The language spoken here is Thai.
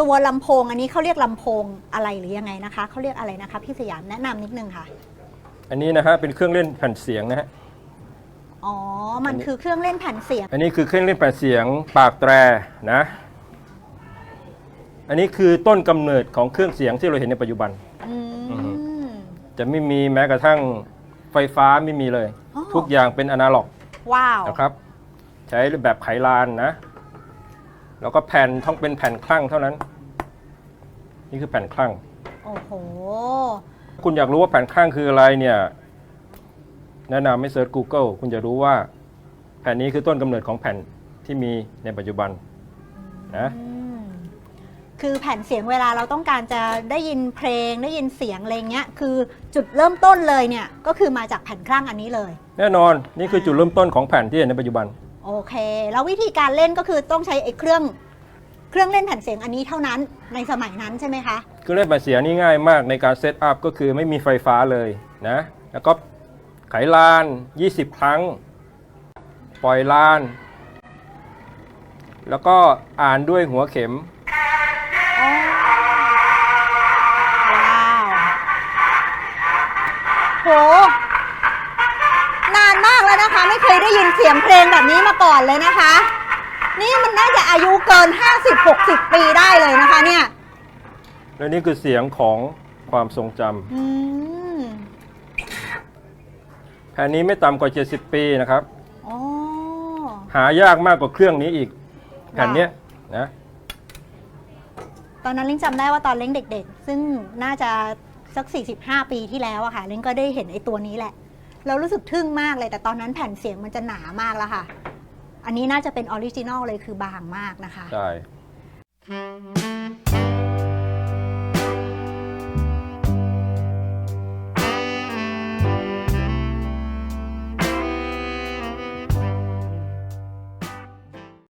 ตัวลำโพงอันนี้เขาเรียกลำโพงอะไรหรือยังไงนะคะเขาเรียกอะไรนะคะพี่สยามแนะนำนิดนึงค่ะอันนี้นะฮะเป็นเครื่องเล่นแผ่นเสียงนะฮะ อ๋อมันคือเครื่องเล่นแผ่นเสียงอันนี้คือเครื่องเล่นแผ่นเสียงปากแตรนะ อันนี้คือต้นกำเนิดของเครื่องเสียงที่เราเห็นในปัจจุบัน อือือฮึมจะไม่มีแม้กระทั่งไฟฟ้าไม่มีเลย อ๋อ ทุกอย่างเป็นอนาล็อกว้าวนะครับ ใช้แบบไขลานนะ แล้วก็แผ่นต้องเป็นแผ่นคลั่งเท่านั้น นี่คือแผ่นคลั่ง โอ้โห คุณอยากรู้ว่าแผ่นคลั่งคืออะไรเนี่ย แนะนำให้เซิร์ช Google คุณจะรู้ว่าแผ่นนี้คือต้นกำเนิดของแผ่นที่มีในปัจจุบันนะอืมคือแผ่นเสียงเวลาเราต้องการจะได้ยินเพลงได้ยินเสียงอะไรเงี้ย คือจุดเริ่มต้นเลยเนี่ย ก็คือมาจากแผ่นคลั่งอันนี้เลย แน่นอนนี่คือจุดเริ่มต้นของแผ่นที่เห็นในปัจจุบัน โอเค แล้ววิธีการเล่นก็คือต้องใช้ไอ้เครื่องเครื่องเล่นแผ่นเสียงอันนี้เท่านั้นในสมัยนั้นใช่ไหมคะ คือเล่นแผ่นเสียงนี่ง่ายมากในการเซตอัพก็คือไม่มีไฟฟ้าเลยนะ แล้วก็ไขลาน 20 ครั้ง ปล่อยลาน แล้วก็อ่านด้วยหัวเข็ม แล้วนะคะ ไม่เคยได้ยินเสียงเพลงแบบนี้มาก่อนเลยนะคะ นี่มันน่าจะอายุเกิน 50-60 ปีได้เลยนะคะเนี่ยและนี่คือเสียงของความทรงจอืมำแผ่นนี้ไม่ต่ำกว่า 70 ปีนะครับ อ๋อ หายากมากกว่าเครื่องนี้อีกแผ่นเนี้ยนะตอนนั้นลิงจำได้ว่าตอนเล้งเด็ก ๆ ซึ่งน่าจะสัก 45 ปีที่แล้วอะค่ะลิงก็ได้เห็นไอ้ตัวนี้แหละ เรารู้สึกทึ่งมากเลย แต่ตอนนั้นแผ่นเสียงมันจะหนามากแล้วค่ะ อันนี้น่าจะเป็นออริจินอลเลยคือบางมากนะคะ ใช่